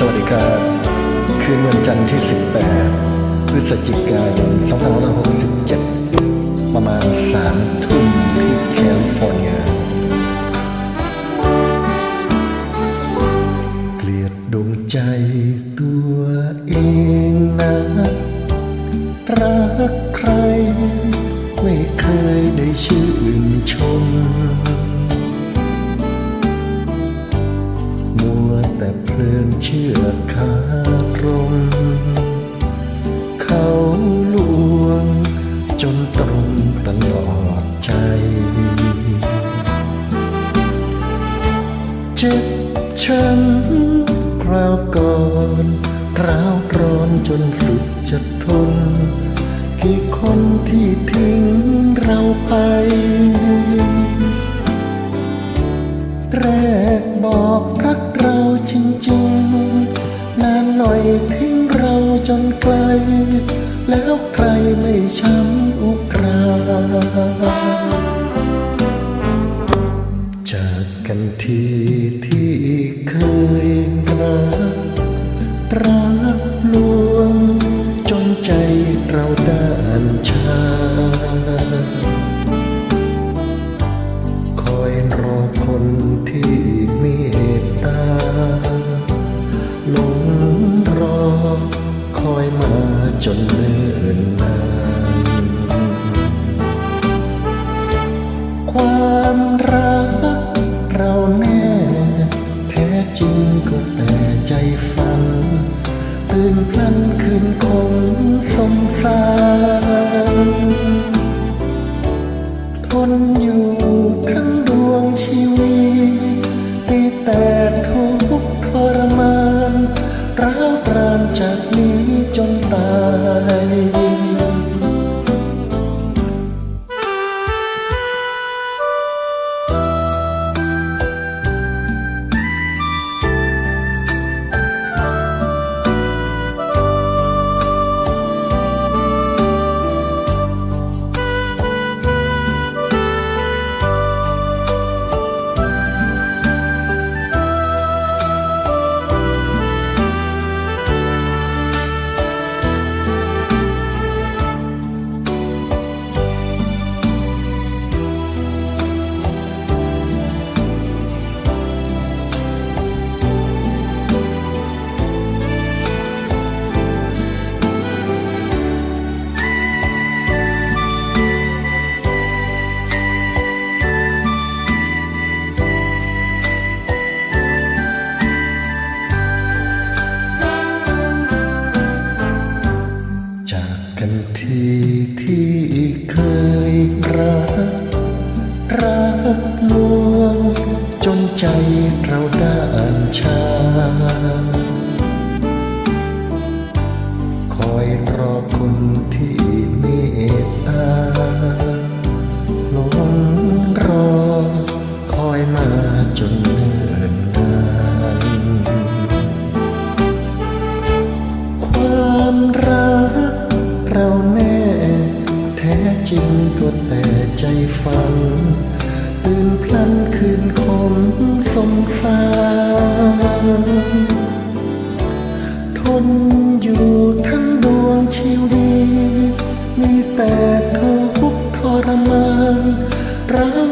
สวัสดีครับคืนวันจันทร์ที่ 18 พฤศจิกายน 2567 ประมาณ 3 ทุ่มที่แคลิฟอร์เนีย เกลียดดวงใจตัวเองนะ รักใคร ไม่เคยได้ชื่นชม แต่เพลินเชื่อคารม เขาลวงจนตรงตลอดใจ เจ็บช้ำคราวก่อนร้าวร้อนจนสุดจะทนกี่คนที่ทิ้งเราไป ล่อยทิ้งเราจนไกล แล้วใครไม่ช้ำอุกราจากกันทีที่เคยรักรักลวง จนใจเราด้านชา คอยรอคนที่ ก็แต่ใจ นทีที่เคยรัก รักลวง จนใจเราด้านชา คอยรอคนที่ จริงก็แต่ใจฝันตื่นพลันคืนคมสงสารทนอยู่ทั้งดวงชีวิตมีแต่ทุกข์ทรมานร่าง